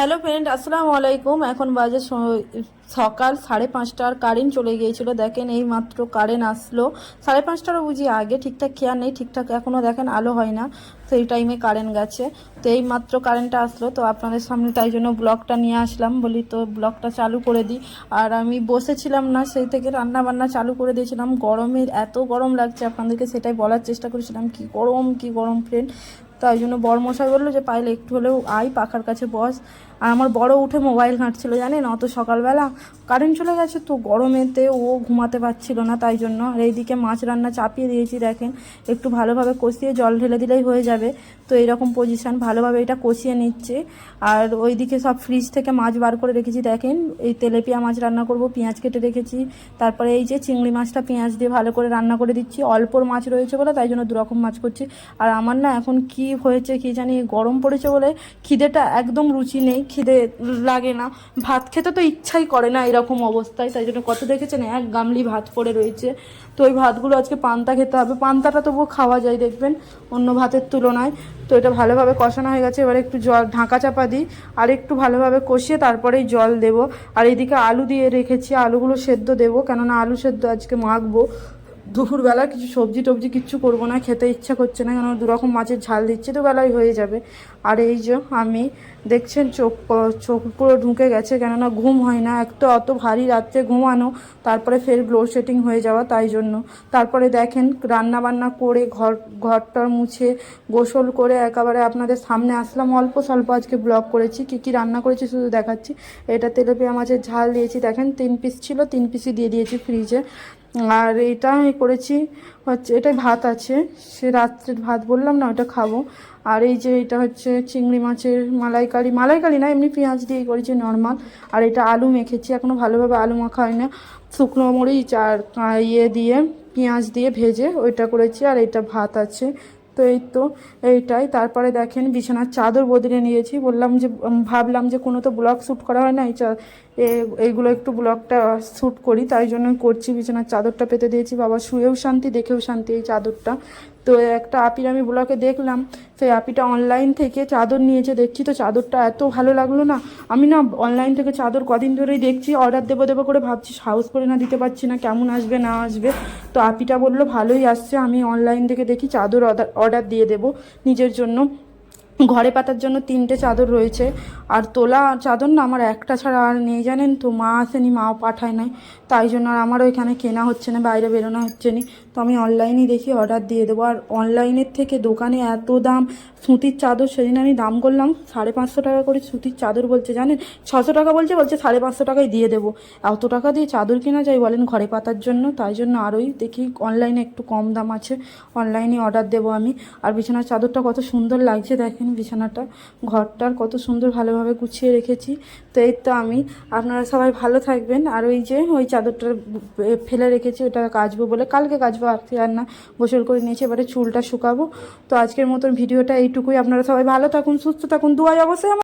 Hello friend, আসসালামু আলাইকুম। এখন বাজে সকাল সাড়ে পাঁচটার, কারেন্ট চলে গিয়েছিল। দেখেন এই মাত্র কারেন্ট আসলো। সাড়ে পাঁচটারও বুঝি আগে ঠিকঠাক খেয়াল নেই, ঠিকঠাক এখনও দেখেন আলো হয় না। এই টাইমে কারেন্ট গেছে। তো এই মাত্র কারেন্টটা আসলো। তো আপনাদের সামনে তাই জন্য ব্লগটা নিয়ে আসলাম। বলি তো ব্লগটা চালু করে দিই। আর আমি বসেছিলাম না, সেই থেকে রান্না বান্না চালু করে দিয়েছিলাম। গরমে এত গরম লাগছে আপনাদেরকে, সেটাই বলার চেষ্টা করেছিলাম। কি গরম কি গরম ফ্রেন্ড। তাই জন্য বড়মশাই বলল যে, পাইলে একটু হলেও আয় পাখার কাছে বস। আর আমার বড় উঠে মোবাইল ঘাঁটছিল, জানেন? অত সকালবেলা। কারেন্ট চলে গেছে তো গরমেতে ও ঘুমাতে পারছিল না, তাই জন্য। আর এইদিকে মাছ রান্না চাপিয়ে দিয়েছি, দেখেন। একটু ভালোভাবে কষিয়ে জল ঢেলে দিলেই হয়ে যাবে। তো এইরকম পজিশান ভালোভাবে এটা কষিয়ে নিচ্ছে। আর ওইদিকে সব ফ্রিজ থেকে মাছ বার করে রেখেছি, দেখেন। এই তেলেপিয়া মাছ রান্না করব, পেঁয়াজ কেটে রেখেছি। তারপরে এই যে চিংড়ি মাছটা পেঁয়াজ দিয়ে ভালো করে রান্না করে দিচ্ছি। অল্পর মাছ রয়েছে বলে, তাই জন্য দুরকম মাছ করছি। আর আমার না এখন কি হয়েছে, কি জানি, গরম পড়েছে বলে খিদেটা একদম রুচি নেই। খিদে লাগে না। ভাত খেতে তো ইচ্ছাই করে না এরকম অবস্থায়, তাই জন্য কত দেখেছেন? এক গামলি ভাত পড়ে রয়েছে। তো ওই ভাতগুলো আজকে পান্তা খেতে হবে। পান্তাটা তবুও খাওয়া যায়, দেখবেন, অন্য ভাতের তুলনায়। তো এটা ভালোভাবে কষানো হয়ে গেছে। এবারে একটু জল, ঢাকা চাপা দিই। আর একটু ভালোভাবে কষিয়ে তারপরেই জল দেব। আর এদিকে আলু দিয়ে রেখেছি। আলুগুলো সেদ্ধ দেবো। কেননা আলু সেদ্ধ আজকে মাখবো। দুপুরবেলা কিছু সবজি টবজি কিচ্ছু করব না, খেতে ইচ্ছা করছে না কেন দুরকম মাছের ঝাল দিচ্ছে তো বেলায় হয়ে যাবে। আর এই যে আমি, দেখছেন চোখ চোখ পুরো ঢুকে গেছে, কেননা ঘুম হয় না এক তো অত ভারী রাত্রে ঘুমানো, তারপরে ফের গ্লো সেটিং হয়ে যাওয়া তাই জন্য। তারপরে দেখেন রান্না বান্না করে ঘর ঘরটা মুছে গোসল করে একেবারে আপনাদের সামনে আসলাম। অল্প স্বল্প আজকে ব্লগ করেছি, কী কী রান্না করেছি শুধু দেখাচ্ছি। এটা তেলেপিয়া মাছের ঝাল দিয়েছি, দেখেন তিন পিস ছিল, তিন পিসই দিয়ে দিয়েছি ফ্রিজে আর এটা আমি করেছি, হচ্ছে এটা ভাত আছে, সে রাত্রের ভাত বললাম না, ওটা খাব। আর এই যে এটা হচ্ছে চিংড়ি মাছের মালাইকারি মালাইকারি না, এমনি পেঁয়াজ দিয়ে করেছি নর্মাল আর এটা আলু মেখেছি এখনও ভালোভাবে আলু মাখা হয় না। শুকনো মরিচ আর ইয়ে দিয়ে, পেঁয়াজ দিয়ে ভেজে ওইটা করেছি, আর এটা ভাত আছে। তো এই তো এইটাই। তারপরে দেখেন বিছানার চাদর বদলে নিয়েছি। বললাম যে ভাবলাম যে কোনো তো ব্লগ শ্যুট করা হয় না, এই চা- এইগুলো একটু ব্লগটা শ্যুট করি। তাই জন্য করছি, বিছানার চাদরটা পেতে দিয়েছি। বাবা শুয়েও শান্তি, দেখেও শান্তি এই চাদরটা। তো একটা আপির আমি ব্লগে দেখলাম, সেই আপিটা অনলাইন থেকে চাদর নিয়েছে, দেখছি তো চাদরটা এত ভালো লাগল না। আমি না অনলাইন থেকে চাদর কদিন ধরেই দেখছি অর্ডার দেবো দেবো করে ভাবছি, সাহস করে না দিতে পারছি না, কেমন আসবে না আসবে। তো আপিটা বলল, ভালোই আসছে, আমি অনলাইন থেকে দেখি, চাদর অর্ডার অর্ডার দিয়ে দেবো নিজের জন্য। ঘরে পাতার জন্য তিনটে চাদর রয়েছে। আর তোলা চাদর না আমার একটা ছাড়া আর নেই, জানেন তো? মা আসেনি, মাও পাঠায় নাই। তাই জন্য আর আমারও এখানে কেনা হচ্ছে না, বাইরে বেরোনো হচ্ছে না। তো আমি অনলাইনে দেখি অর্ডার দিয়ে দেবো। আর অনলাইনের থেকে দোকানে এত দাম, সুতির চাদর সেদিন আমি দাম করলাম সাড়ে পাঁচশো টাকা করে সুতির চাদর বলছে, জানেন? ছশো টাকা বলছে বলছে সাড়ে পাঁচশো টাকায় দিয়ে দেবো। এত টাকা দিয়ে চাদর কেনা যায় বলেন ঘরে পাতার জন্য? তাই জন্য আরোই দেখি অনলাইনে একটু কম দাম আছে। অনলাইনে অর্ডার দেবো আমি। আর বিছানার চাদরটা কত সুন্দর লাগছে, দেখেন। বিছানাটা ঘরটার কত সুন্দর ভালোভাবে গুছিয়ে রেখেছি। তো এই তো আমি। আপনারা সবাই ভালো থাকবেন। আর ওই যে ওই চাদরটা ফেলে রেখেছি, ওটা কাচবো বলে। কালকে কাচবো আজকে আর না। গোসল করে নিয়েছি, এবারে চুলটা শুকাবো। তো আজকের মতন ভিডিওটা এইটুকুই। আপনারা সবাই ভালো থাকুন, সুস্থ থাকুন। দুয়াই অবশ্যই